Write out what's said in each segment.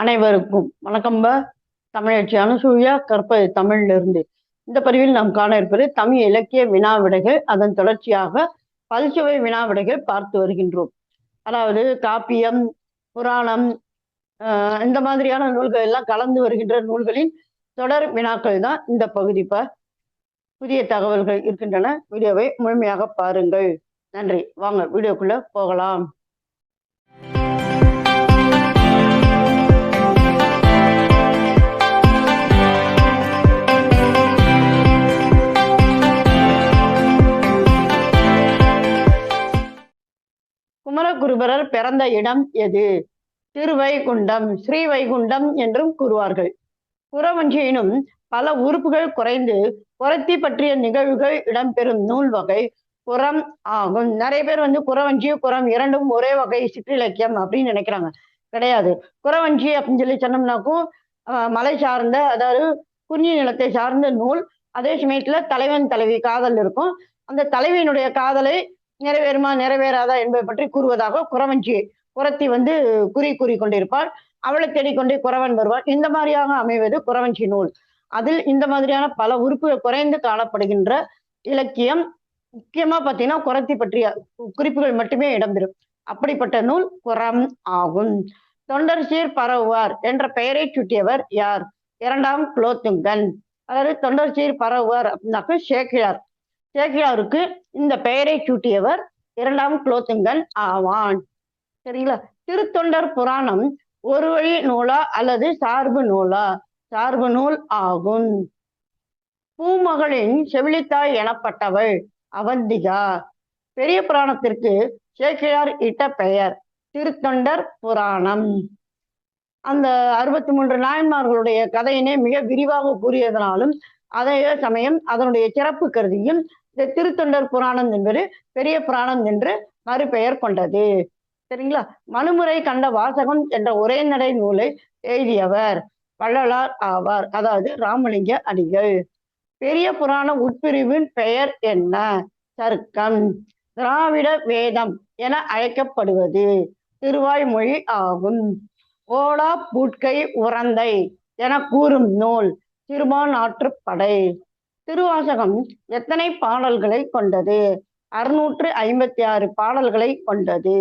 அனைவருக்கும் வணக்கம்ப தமிழச்சி அனுசூயா கற்பது தமிழிலிருந்து. இந்த பதிவில் நாம் காண இருப்பது தமிழ் இலக்கிய வினா விடைகள் அதன் தொடர்ச்சியாக பல்சுவை வினா விடைகள் பார்த்து வருகின்றோம். அதாவது காப்பியம் புராணம் இந்த மாதிரியான நூல்கள் எல்லாம் கலந்து வருகின்ற நூல்களின் தொடர் வினாக்கள் தான் இந்த பகுதி புதிய தகவல்கள் இருக்கின்றன. வீடியோவை முழுமையாக பாருங்கள். நன்றி. வாங்க வீடியோக்குள்ள போகலாம். திருவள்ளுவரர் பிறந்த இடம் எது? திருவைகுண்டம் ஸ்ரீவைகுண்டம் என்றும் கூறுவார்கள். புறவஞ்சியினும் பல உறுப்புகள் குறைந்து புறத்தி பற்றிய நிகழ்வுகள் இடம்பெறும் நூல் வகை புறம் ஆகும். நிறைய பேர் வந்து குறவஞ்சி புறம் இரண்டும் ஒரே வகை சிற்றிலக்கியம் அப்படின்னு நினைக்கிறாங்க. கிடையாது. குறவஞ்சி அப்படின்னு சொல்லி சொன்னோம்னாக்கும் மலை சார்ந்த அதாவது குறிஞ்சி நிலத்தை சார்ந்த நூல். அதே சமயத்துல தலைவன் தலைவி காதல் இருக்கும். அந்த தலைவியினுடைய காதலை நிறைவேறுமா நிறைவேறாதா என்பதை பற்றி கூறுவதாக குறவஞ்சி குரத்தி வந்து குறி கூறி கொண்டிருப்பாள் அவளை தேடிக்கொண்டே குறவன் வருவான் இந்த மாதிரியாக அமைவது குறவஞ்சி நூல். அதில் இந்த மாதிரியான பல உறுப்புகள் குறைந்து காணப்படுகின்ற இலக்கியம். முக்கியமா பார்த்தீங்கன்னா குரத்தி பற்றிய குறிப்புகள் மட்டுமே இடம்பெறும். அப்படிப்பட்ட நூல் குரம் ஆகும். தொண்டர் சீர் பரவுவார் என்ற பெயரை சுட்டியவர் யார்? இரண்டாம் குலோத்துங்கன். அதாவது தொண்டர் சீர் பரவுவார் அப்படின்னாக்க சேக்கிழார். சேக்கிழாருக்கு இந்த பெயரை சூட்டியவர் இரண்டாம் குலோத்துங்கன் ஆவான். சரிங்களா? திருத்தொண்டர் புராணம் ஒரு வழி நூலா அல்லது சார்பு நூலா? சார்பு நூல் ஆகும். பூமகளின் செவிலித்தாய் எனப்பட்டவள் அவந்திகா. பெரிய புராணத்திற்கு சேக்கிழார் இட்ட பெயர் திருத்தொண்டர் புராணம். அந்த அறுபத்தி மூன்று நாயன்மார்களுடைய கதையினை மிக விரிவாக கூறியதனாலும் அதே சமயம் அதனுடைய சிறப்பு கருதியும் இந்த திருத்தொண்டர் புராணம் என்பது பெரிய புராணம் என்று மறுபெயர் கொண்டது. சரிங்களா? மனுமுறை கண்ட வாசகம் என்ற ஒரே நடை நூலை எழுதியவர் வள்ளலார் ஆவார். அதாவது ராமலிங்க அடிகள். பெரிய புராண உட்பிரிவின் பெயர் என்ன? சர்க்கம். திராவிட வேதம் என அழைக்கப்படுவது. திருவாய்மொழி ஆகும். ஓலா பூட்கை உறந்தை என கூறும் நூல். திருமாநாற்றுப்படை திருவாசகம் எத்தனை பாடல்களை கொண்டது? அறுநூற்று ஐம்பத்தி ஆறு பாடல்களை கொண்டது.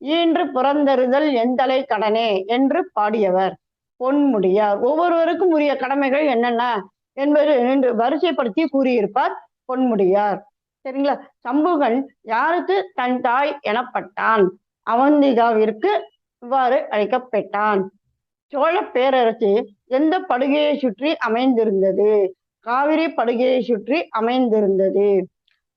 ஈன்று புறந்தருதல் எந்தலை கடனே என்று பாடியவர் பொன்முடியார். ஒவ்வொருவருக்கும் உரிய கடமைகள் என்னென்ன என்பது என்று வரிசைப்படுத்தி கூறியிருப்பார் பொன்முடியார். சரிங்களா? சம்புகன் யாருக்கு தன் தாய் எனப்பட்டான்? அவந்திகாவிற்கு இவ்வாறு அழைக்கப்பட்டான். சோழ பேரரசு எந்த படுகையை சுற்றி அமைந்திருந்தது? காவிரி படுகையை சுற்றி அமைந்திருந்தது.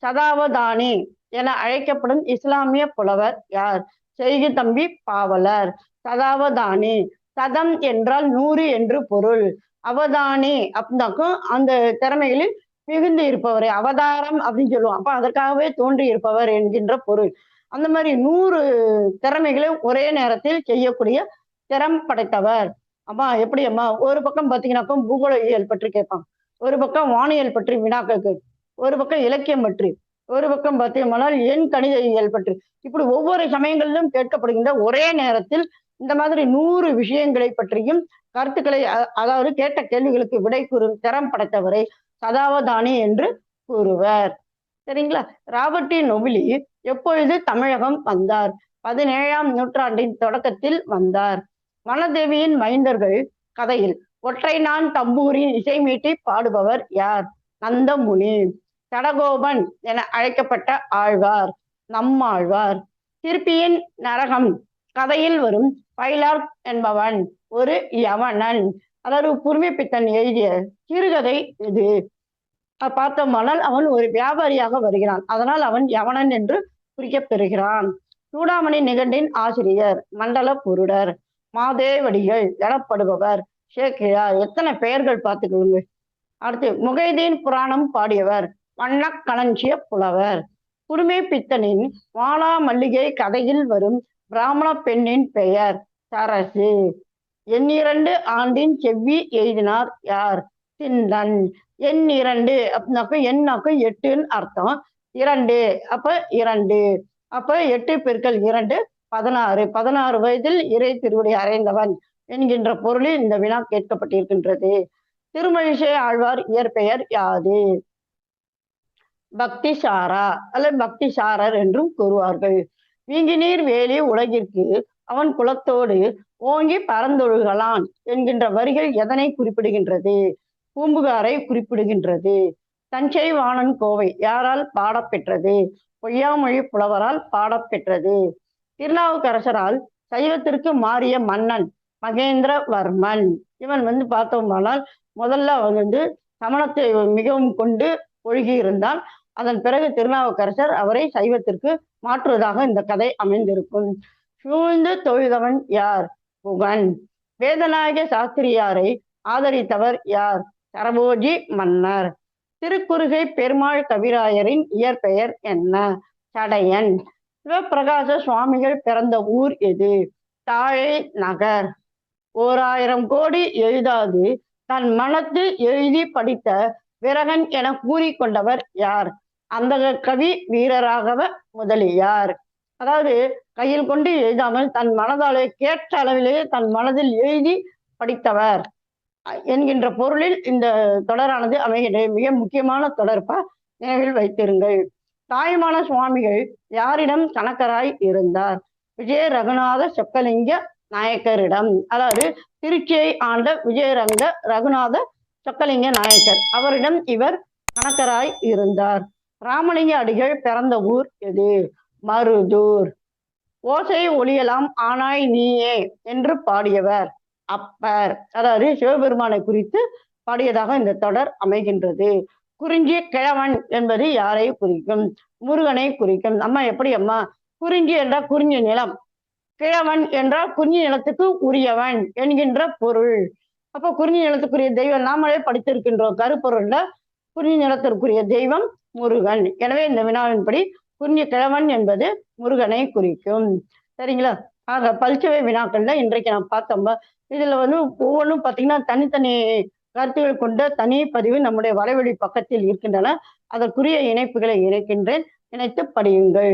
சதாவதானி என அழைக்கப்படும் இஸ்லாமிய புலவர் யார்? செய்தி தம்பி பாவலர். சதாவதானி சதம் என்றால் நூறு என்று பொருள். அவதானி அப்படின்னாக்கும் அந்த திறமைகளில் மிகுந்து இருப்பவர். அவதாரம் அப்படின்னு சொல்லுவோம். அப்ப அதற்காகவே தோன்றி இருப்பவர் என்கின்ற பொருள். அந்த மாதிரி நூறு திறமைகளை ஒரே நேரத்தில் செய்யக்கூடிய திறம் படைத்தவர். அம்மா எப்படி அம்மா? ஒரு பக்கம் பார்த்தீங்கன்னாக்கும் பூகோளவியல் பற்றி கேட்பான். ஒரு பக்கம் வானியல் பற்றி வினாக்கள் ஒரு பக்கம் இலக்கியம் பற்றி. ஒரு பக்கம் பார்த்தீங்கன்னால் எண் இயல் பற்றி. இப்படி ஒவ்வொரு சமயங்களிலும் கேட்கப்படுகின்ற ஒரே நேரத்தில் இந்த மாதிரி நூறு விஷயங்களை பற்றியும் கருத்துக்களை அதாவது கேட்ட கேள்விகளுக்கு விடை கூறும் திறம் படைத்தவரை சதாவதானி என்று கூறுவர். சரிங்களா? ராபர்டி நொபிலி எப்பொழுது தமிழகம் வந்தார்? பதினேழாம் நூற்றாண்டின் தொடக்கத்தில் வந்தார். வனதேவியின் மைந்தர்கள் கதையில் ஒற்றை நான் தம்பூரின் இசை மீட்டி பாடுபவர் யார்? நந்தமுனி. தடகோபன் என அழைக்கப்பட்ட ஆழ்வார் நம்மாழ்வார். சிற்பியின் நரகம் கதையில் வரும் பைலார் என்பவன் ஒரு யவனன். அதாவது புதுமைப்பித்தன் எழுதிய சிறுகதை இது. பார்த்தோமானால் அவன் ஒரு வியாபாரியாக வருகிறான். அதனால் அவன் யவனன் என்று குறிக்கப்பெறுகிறான். சூடாமணி நிகண்டின் ஆசிரியர் மண்டல புருடர் மாதேவடிகள் எனப்படுபவர். ஷேக்கிழார் எத்தனை பெயர்கள் பார்த்துக்கோங்க அடுத்து முகைதீன் புராணம் பாடியவர் வண்ண களஞ்சிய புலவர். குடுமை பித்தனின் மாலா மல்லிகை கதையில் வரும் பிராமண பெண்ணின் பெயர் சரசு. எண்ணிரண்டு ஆண்டின் செவ்வி எழுதினார் யார்? சிந்தன் எண் இரண்டு அப்படின்னாக்க எண்ணாக்க எட்டுன்னு அர்த்தம். இரண்டு அப்ப இரண்டு. அப்ப எட்டு பெருக்கள் இரண்டு பதினாறு. பதினாறு வயதில் இறை திருவடி அறைந்தவன் என்கின்ற பொருளில் இந்த வினா கேட்கப்பட்டிருக்கின்றது. திருமழிசை ஆழ்வார் இயற்பெயர் யாது? பக்தி சாரா அல்லது பக்தி சாரர் என்றும் கூறுவார்கள். வீங்கினீர் வேலி உலகிற்கு அவன் குலத்தோடு ஓங்கி பறந்தொழுகலான் என்கின்ற வரிகள் எதனை குறிப்பிடுகின்றது? பூம்புகாரை குறிப்பிடுகின்றது. தஞ்சை வாணன் கோவை யாரால் பாடப்பெற்றது பொய்யாமொழி புலவரால் பாடப்பெற்றது திருநாவுக்கரசரால் சைவத்திற்கு மாறிய மன்னன் மகேந்திரவர்மன். இவன் வந்து பார்த்தோம்னால் முதல்ல அவன் வந்து சமணத்தை மிகவும் கொண்டு ஒழுகி இருந்தால் அதன் பிறகு திருநாவுக்கரசர் அவரை சைவத்திற்கு மாற்றுவதாக இந்த கதை அமைந்திருக்கும். சூழ்ந்து தொழுதவன் யார்? புகன். வேதநாயக சாஸ்திரியாரை ஆதரித்தவர் யார்? சரபோஜி மன்னர். திருக்குறுகை பெருமாள் கவிராயரின் இயற்பெயர் என்ன? சடையன். சிவபிரகாச சுவாமிகள் பிறந்த ஊர் எது? தாழை நகர். ஓர் ஆயிரம் கோடி எழுதாது. தன் மனத்து எழுதி படித்த விரகன் என கூறிக்கொண்டவர் யார்? அந்த கவி வீரராகவ முதலியார். அதாவது கையில் கொண்டு எழுதாமல் தன் மனதாலே கேட்ட அளவிலேயே தன் மனதில் எழுதி படித்தவர். என்கின்ற பொருளில் இந்த தொடரானது அமைகிறது மிக முக்கியமான தொடர்பா நினைவில் வைத்திருங்கள். தாய்மான சுவாமிகள் யாரிடம் கணக்கராய் இருந்தார்? விஜய ரகுநாத சொக்கலிங்க நாயக்கரிடம். அதாவது திருச்சியை ஆண்ட விஜயரங்க ரகுநாத சொக்கலிங்க நாயக்கர். அவரிடம் இவர் கணக்கராய் இருந்தார். ராமலிங்க அடிகள் பிறந்த ஊர் எது? மருதூர். ஓசை ஒளியலாம் ஆனாய் நீயே என்று பாடியவர் அப்பர். அதாவது சிவபெருமானை குறித்து பாடியதாக இந்த தொடர் அமைகின்றது. குறிஞ்சி கிழவன் என்பது யாரை குறிக்கும்? முருகனை குறிக்கும். அம்மா எப்படி அம்மா? குறிஞ்சி என்றால் குறிஞ்சி நிலம். கிழவன் என்றால் குறிஞ்சி நிலத்துக்கு உரியவன் என்கின்ற பொருள். அப்போ குறிஞ்சி நிலத்துக்குரிய தெய்வம் நாமளே படித்திருக்கின்றோம். கருப்பொருள்ல குறிஞ்சி நிலத்திற்குரிய தெய்வம் முருகன். எனவே இந்த வினாவின்படி குறிஞ்சி கிழவன் என்பது முருகனை குறிக்கும். சரிங்களா? ஆக பல்சுவை வினாக்கள்ல இன்றைக்கு நான் பார்த்தோம். இதுல வந்து ஒவ்வொன்றும் பார்த்தீங்கன்னா தனித்தனி கருத்துக்கள் கொண்ட தனி பதிவு நம்முடைய வலைவழி பக்கத்தில் இருக்கின்றன. அதற்குரிய இணைப்புகளை இணைக்கின்றேன். இணைத்து படியுங்கள்.